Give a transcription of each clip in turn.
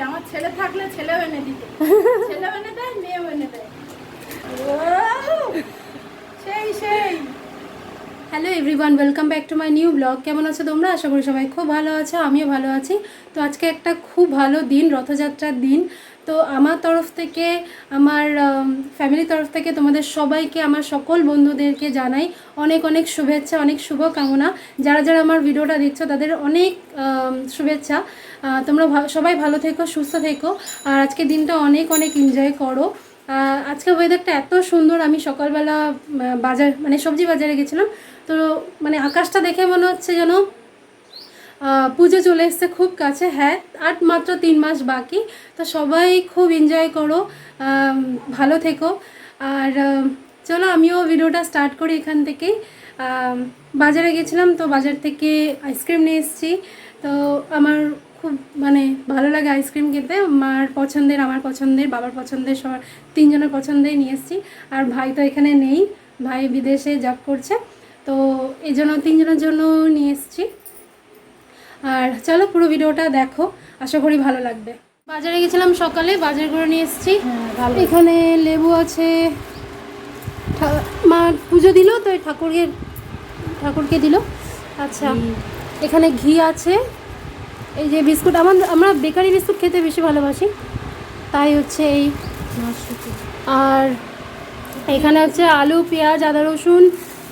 আমার ছেলে থাকলে ছেলেও এনে দিত। ছেলেও এনে দেয় ও, সেই সেই hello everyone welcome back to my new blog কেমন আছো তোমরা? আশা করি সবাই খুব ভালো আছো, আমিও ভালো আছি। তো আজকে একটা খুব ভালো দিন, রথযাত্রার দিন। তো আমার তরফ থেকে, আমার ফ্যামিলির তরফ থেকে তোমাদের সবাইকে, আমার সকল বন্ধুদেরকে জানাই অনেক অনেক শুভেচ্ছা, অনেক শুভকামনা। যারা যারা আমার ভিডিওটা দেখছ, তাদের অনেক শুভেচ্ছা। তোমরা সবাই ভালো থেকো, সুস্থ থেকো। আর আজকে দিনটা অনেক অনেক এনজয় করো। আজকে ওয়েদারটা এত সুন্দর আমি সকালবেলা বাজার মানে সবজি বাজারে গেছিলাম। তো মানে আকাশটা দেখে মনে হচ্ছে যেন পুজো চলে এসছে খুব কাছে। হ্যাঁ আর মাত্র তিন মাস বাকি। তো সবাই খুব এনজয় করো ভালো থেকো। আর চলো আমিও ভিডিওটা স্টার্ট করি এখান আম, বাজারে গেছিলাম তো বাজার থেকে আইসক্রিম নিয়ে এসেছি। তো আমার খুব মানে ভালো লাগে আইসক্রিম খেতে। মার পছন্দের আমার পছন্দের বাবার পছন্দের সবার তিনজনের পছন্দেই নিয়ে এসেছি। আর ভাই তো এখানে নেই ভাই বিদেশে জব করছে। তো এই জন্য তিনজনের জন্য নিয়ে এসেছি। আর চলো পুরো ভিডিওটা দেখো আশা করি ভালো লাগবে। বাজারে গেছিলাম সকালে বাজার করে নিয়ে এসেছি। এখানে লেবু আছে। মা পুজো দিল তো ঠাকুরকে ঠাকুরকে দিল। আচ্ছা এখানে ঘি আছে। এই যে বিস্কুট, আমার আমরা বেকারি বিস্কুট খেতে বেশি ভালোবাসি। তাই হচ্ছে এই আর এখানে হচ্ছে আলু, পেঁয়াজ, আদা, রসুন,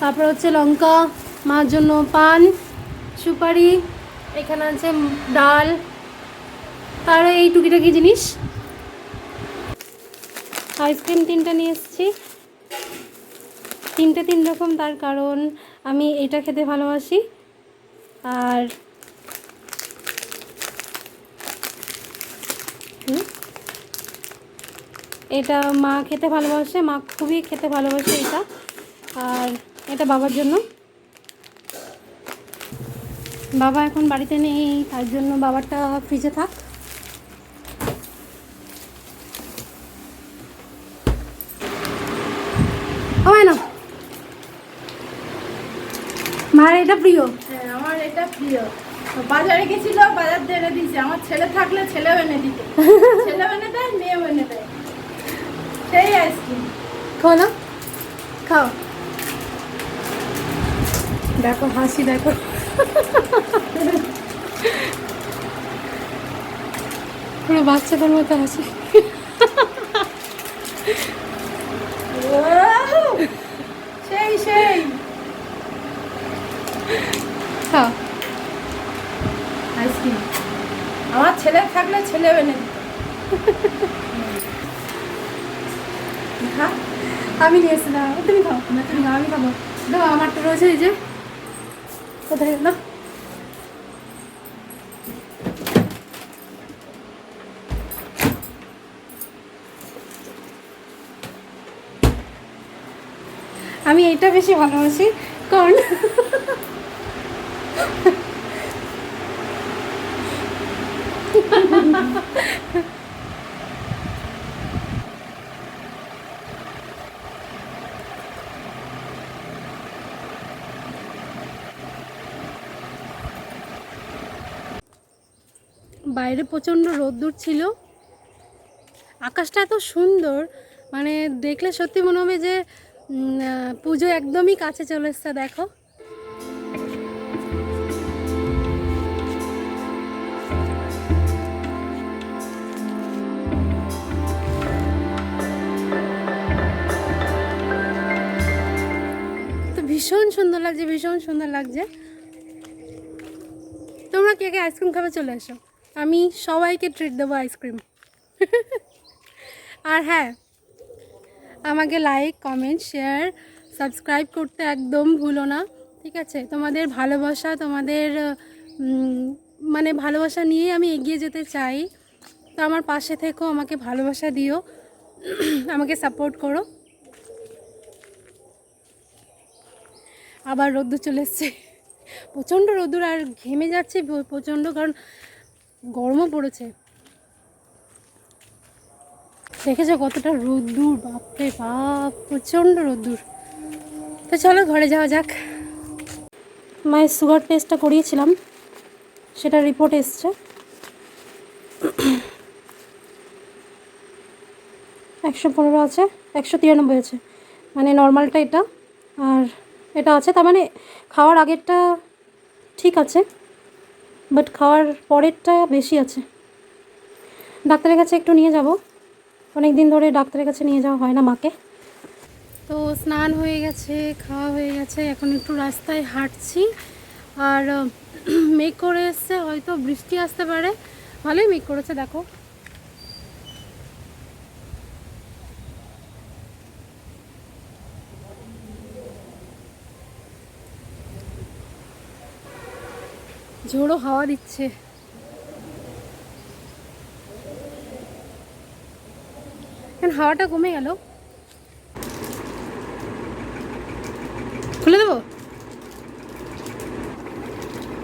তারপর হচ্ছে লঙ্কা, মার জন্য পান, সুপারি, এখানে আছে ডাল। তার এই টুকিটাকি জিনিস। আইসক্রিম তিনটা নিয়ে এসেছি। তিনটে তিন রকম, তার কারণ আমি এটা খেতে ভালোবাসি। আর এটা মা খেতে ভালোবাসে মা খুবই খেতে ভালোবাসে এটা। আর এটা বাবার জন্য। বাবা এখন বাড়িতে নেই তার জন্য বাবারটা ফ্রিজে থাক। হয় না মার এটা প্রিয়। হ্যাঁ আমার এটা প্রিয়। বাজারে গেছিল বাজার দিয়ে এনে দিছে আমার ছেলে থাকলে ছেলেও এনে দিত। ছেলেও এনে দেয় মেয়েও এনে দেয়। সেই আইসক্রিম খাও না? খাও। দেখো হাসি দেখো। পুরো বাচ্চাদের মতো হাসি। সেই সেই। খাও। আইসক্রিম আমার ছেলে থাকলে ছেলে এনে দিত। আমি নিয়ে এসে না তুমি খাও, না, তুমি খাও, আমি খাব। দাও, আমারটা রয়েছে এই যে। কোথায়? গেল আমি এটা বেশি ভালোবাসি কারণ বাইরে প্রচণ্ড রোদ্দুর ছিল। আকাশটা এত সুন্দর মানে দেখলে সত্যি মনে হবে যে পুজো একদমই কাছে চলে এসছে, দেখো। ভীষণ সুন্দর লাগছে, ভীষণ সুন্দর লাগছে। তোমরা কে কে আইসক্রিম খাবে চলে এসো। আমি সবাইকে ট্রিট দেবো আইসক্রিম আর হ্যাঁ আমাকে লাইক কমেন্ট শেয়ার সাবস্ক্রাইব করতে একদম ভুলো না, ঠিক আছে? তোমাদের ভালোবাসা, তোমাদের মানে ভালোবাসা নিয়েই আমি এগিয়ে যেতে চাই। তো আমার পাশে থেকেও আমাকে ভালোবাসা দিও, আমাকে সাপোর্ট করো। আবার রোদ্দুর চলে এসছে। প্রচণ্ড রোদ্দুর আর ঘেমে যাচ্ছে, প্রচণ্ড, কারণ গরমও পড়েছে। দেখেছ কতটা রোদ্দুর, বাপরে বাপ, প্রচণ্ড রোদ্দুর। তো চলো ঘরে যাওয়া যাক। মায়ের সুগার টেস্টটা করিয়েছিলাম, সেটা রিপোর্ট এসছে। একশো পনেরো আছে, একশো তিরানব্বই আছে। মানে নর্মালটা এটা, আর এটা আছে, তার মানে খাওয়ার আগেরটা ঠিক আছে। বাট খাওয়ার পরেরটা বেশি আছে। ডাক্তারের কাছে একটু নিয়ে যাব। অনেক দিন ধরে ডাক্তারের কাছে নিয়ে যাওয়া হয় না মাকে। তো স্নান হয়ে গেছে, খাওয়া হয়ে গেছে, এখন একটু রাস্তায় হাঁটছি। আর মেঘ করে এসছে, হয়তো বৃষ্টি আসতে পারে। ভালোই মেঘ করেছে, দেখো। ঝোড়ো হাওয়া দিচ্ছে। হাওয়াটা কমে গেল। খুলে দেবো?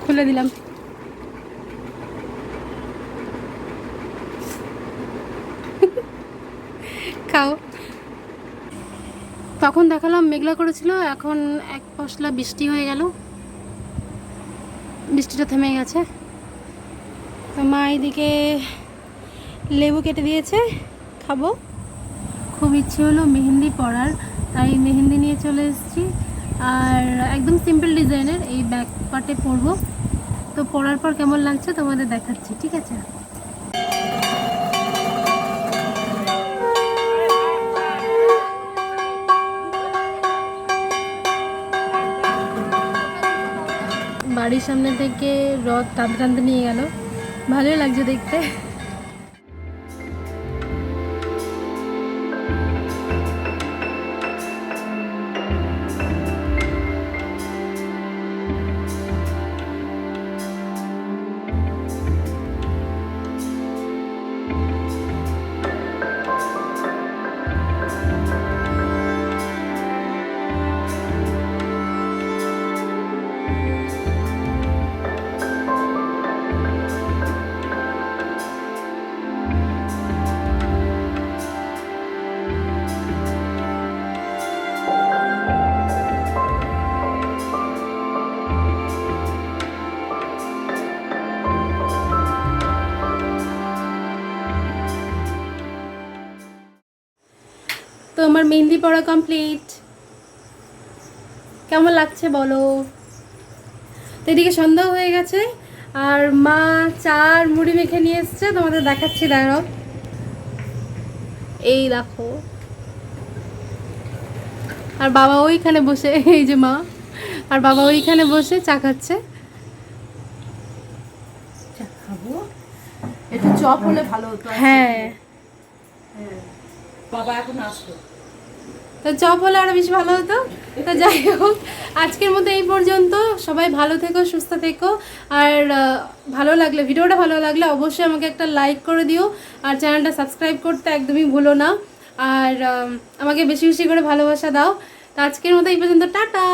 খুলে দিলাম। খাও। তখন দেখালাম মেঘলা করেছিল, এখন এক পশলা বৃষ্টি হয়ে গেল। বৃষ্টিটা থেমে গেছে। তো মা এদিকে লেবু কেটে দিয়েছে, খাব। খুব ইচ্ছে হলো মেহেন্দি পরার, তাই মেহেন্দি নিয়ে চলে এসেছি। আর একদম সিম্পল ডিজাইনের এই ব্যাক পার্টে পরবো। তো পরার পর কেমন লাগছে তোমাদের দেখাচ্ছি, ঠিক আছে? বাড়ির সামনে থেকে রথ টানতে টানতে নিয়ে গেল। ভালোই লাগছে দেখতে। আমার মেহেন্দি পড়া কমপ্লিট কেমন লাগছে বলো? তো এদিকে সন্ধ্যা হয়ে গেছে আর মা চার মুড়ি মেখে নিয়ে এসছে তোমাদের দেখাচ্ছি দাঁড়াও। এই দেখো। আর বাবা ওইখানে বসে এই যে মা। আর বাবা ওইখানে বসে চা খাচ্ছে। একটু চপ হলে ভালো হতো হ্যাঁ। বাবা এখন আসলো। তো চপ হলে আরও বেশি ভালো হতো। তো যাই হোক, আজকের মতো এই পর্যন্ত। সবাই ভালো থেকো, সুস্থ থেকো। আর ভালো লাগলে, ভিডিওটা ভালো লাগলে অবশ্যই আমাকে একটা লাইক করে দিও। আর চ্যানেলটা সাবস্ক্রাইব করতে একদমই ভুলো না। আর আমাকে বেশি বেশি করে ভালোবাসা দাও। তো আজকের মতো এই পর্যন্ত, টাটা!